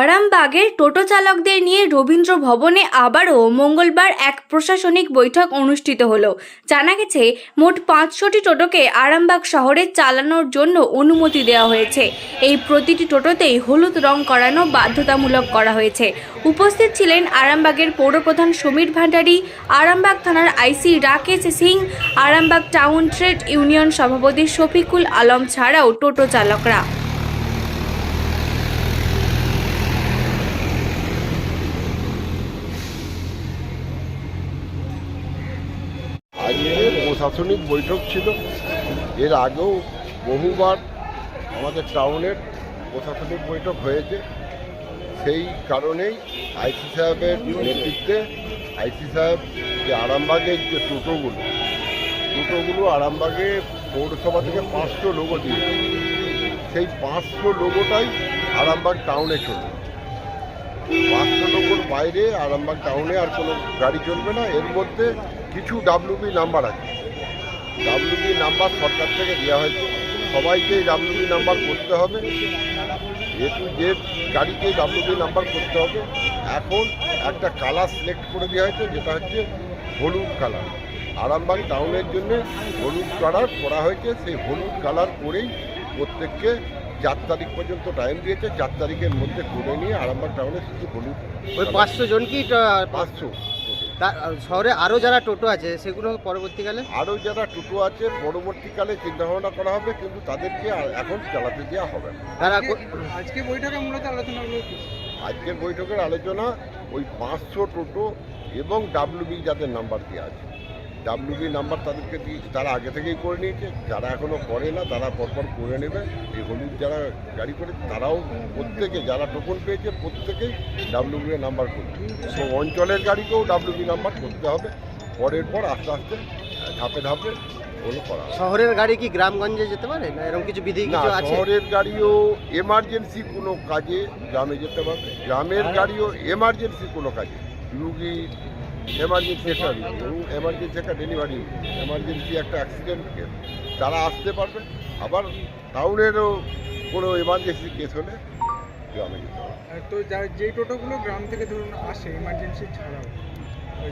আরামবাগের টোটো চালকদের নিয়ে রবীন্দ্র ভবনে আবারও মঙ্গলবার এক প্রশাসনিক বৈঠক অনুষ্ঠিত হলো। জানা গেছে, মোট পাঁচশোটি টোটোকে আরামবাগ শহরে চালানোর জন্য অনুমতি দেওয়া হয়েছে। এই প্রতিটি টোটোতেই হলুদ রং করানো বাধ্যতামূলক করা হয়েছে। উপস্থিত ছিলেন আরামবাগের পৌরপ্রধান সমীর ভান্ডারী, আরামবাগ থানার IC Rakesh Singh, Arambagh town trade union সভাপতি শফিকুল আলম ছাড়াও টোটো চালকরা। আজকে প্রশাসনিক বৈঠক ছিল। এর আগেও বহুবার আমাদের টাউনের প্রশাসনিক বৈঠক হয়েছে। সেই কারণেই আইসি সাহেবের নেতৃত্বে আইসি সাহেব যে আরামবাগের যে টোটোগুলো টোটোগুলো আরামবাগে পৌরসভা থেকে পাঁচশো লোগো দিয়েছে সেই পাঁচশো লোগোটাই আরামবাগ টাউনে চলবে। পাঁচশো লোগোর বাইরে আরামবাগ টাউনে আর কোনো গাড়ি চলবে না। এর মধ্যে কিছু ডাব্লিউবি নাম্বার আছে। ডাব্লিউবি নাম্বার সরকার থেকে দেওয়া হয়েছে। সবাইকে ডাব্লিউবি নাম্বার করতে হবে। এ টু জেড গাড়িকে ডাব্লিউবি নাম্বার করতে হবে এখন একটা কালার সিলেক্ট করে দেওয়া হয়েছে যেটা হচ্ছে হলুদ কালার আরামবাগ টাউনের জন্য হলুদ কালার করা হয়েছে। সেই হলুদ কালার করেই প্রত্যেককে চার তারিখ পর্যন্ত টাইম দিয়েছে। চার তারিখের মধ্যে করে নিয়ে আরামবাগ টাউনে শুধু হলুদ ওই পাঁচশো জন কি পাঁচশো। শহরে আরও যারা টোটো আছে সেগুলো পরবর্তীকালে? আরও যারা টোটো আছে পরবর্তীকালে চিন্তাভাবনা করা হবে কিন্তু তাদেরকে এখন চালাতে দেওয়া হবে না। তারা আজকে বৈঠকে মূলত আলোচনা আজকের বৈঠকের আলোচনা ওই পাঁচশো টোটো এবং ডাব্লিউবি যাদের নাম্বার দেওয়া আছে। ডাব্লিউবি নাম্বার তাদেরকে দিয়ে তারা আগে থেকেই করে নিয়েছে। যারা এখনও করে না তারা পরপর করে নেবে। এই হলুদ যারা গাড়ি করে তারাও প্রত্যেকে যারা টোকন পেয়েছে প্রত্যেকেই ডাব্লিউবি নাম্বার করবে। তো অঞ্চলের গাড়িকেও ডাব্লিউবি নাম্বার করতে হবে। পরের পর আস্তে আস্তে ধাপে ধাপে ওগুলো করা শহরের গাড়ি কি গ্রামগঞ্জে যেতে পারে? না এরকম কিছু বিধি না কিছু আছে? শহরের গাড়িও এমার্জেন্সি কোনো কাজে গ্রামে যেতে পারবে। গ্রামের গাড়িও এমার্জেন্সি কোনো কাজে। রুগী এমার্জেন্সি একটা এমার্জেন্সি একটা ডেলিভারি এমার্জেন্সি একটা অ্যাক্সিডেন্ট কেস তারা আসতে পারবে আবার টাউনেরও কোনো এমার্জেন্সি কেস হলে গ্রামে যেতে হবে। তো যা- যেই টোটোগুলো গ্রাম থেকে ধরুন আসে এমার্জেন্সি ছাড়াও।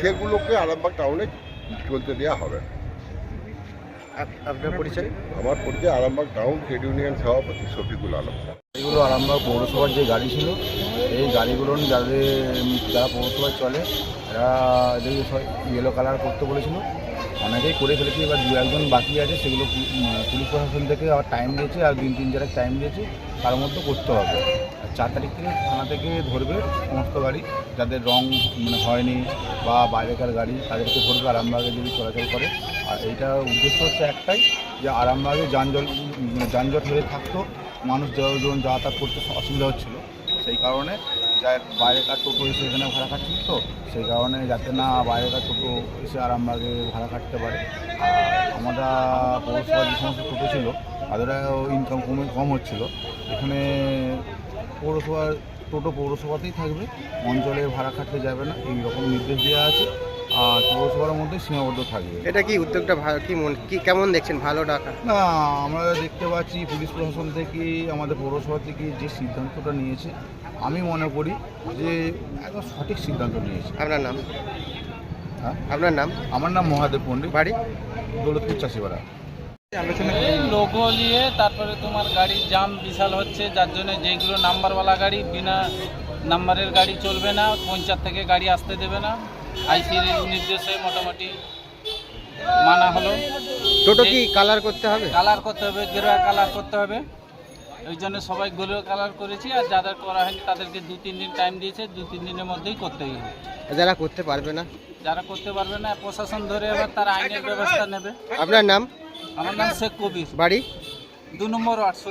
সেগুলোকে আরামবাগ টাউনে চলতে দেওয়া হবে। আপনার পরিচয়? আমার পরিচয় আরামবাগ টাউন ট্রেড ইউনিয়ন সভাপতি শফিকুল আলম। এগুলো আরামবাগ পৌরসভার যে গাড়ি ছিল এই গাড়িগুলো যাদের যারা পৌরসভায় চলে এরা এদের ইয়েলো কালার করতে বলেছিল। অনেকেই করে ফেলেছি, এবার দু একজন বাকি আছে, সেগুলো পুলিশ প্রশাসন থেকে আবার টাইম দিয়েছে, আর দিন তিন চারেক টাইম দিয়েছে, তার মধ্যে করতে হবে। আর চার তারিখ থেকে থানা থেকে ধরবে সমস্ত গাড়ি, যাদের রং মানে হয়নি বা বাইরেকার গাড়ি, তাদেরকে ধরবে আরামবাগে যদি চলাচল করে। আর এইটার উদ্দেশ্য হচ্ছে একটাই, যে আরামবাগে যানজট যানজট হয়ে থাকতো, মানুষ যখন যাতায়াত করতে অসুবিধা হচ্ছিল। সেই কারণে বাইরেকার টোটো এসে এখানে ভাড়া খাচ্ছিল তো সেই কারণে যাতে না বাইরেকার টোটো এসে আর আরামবাগে ভাড়া খাটতে পারে। আর আমরা পৌরসভার যে সমস্ত টোটো ছিল তাদেরও ইনকাম কমে কম হচ্ছিল। এখানে পৌরসভার টোটো পৌরসভাতেই থাকবে অঞ্চলে ভাড়া খাটতে যাবে না এই রকম নির্দেশ দেওয়া আছে। আর পৌরসভার মধ্যে সীমাবদ্ধ থাকবে। এটা কি উদ্যোগটা ভালো কি মন কি কেমন দেখছেন? ভালো টাকা না আমরা দেখতে পাচ্ছি পুলিশ প্রশাসন থেকে আমাদের পৌরসভা থেকে যে সিদ্ধান্তটা নিয়েছে আমি মনে করি যে একদম সঠিক সিদ্ধান্ত নিয়েছে। আপনার নাম? হ্যাঁ? আপনার নাম? আমার নাম মহাদেব পণ্ডিত। বাড়ি? দৌলতপুর চাষিপাড়া। এই লোগো নিয়ে তারপরে তোমার গাড়ির জাম বিশাল হচ্ছে যার জন্য যেগুলো নাম্বারওয়ালা গাড়ি বিনা নাম্বারের গাড়ি চলবে না পঞ্চায়েত থেকে গাড়ি আসতে দেবে না। আইসির নির্দেশে মোটামুটি মানা হলো। টোটো কি কালার করতে হবে? কালার করতে হবে গেরুয়া কালার করতে হবে। ওই জন্য সবাই গেরুয়া কালার করেছি আর যাদের করা হয়নি তাদেরকে দু তিন দিন টাইম দিয়েছে দু তিন দিনের মধ্যেই করতে হবে। যারা করতে পারবে না? যারা করতে পারবে না প্রশাসন ধরে এবার তার আইনের ব্যবস্থা নেবে। আপনার নাম? আমার নাম শেখ কবির। বাড়ি? দু নম্বর আটশো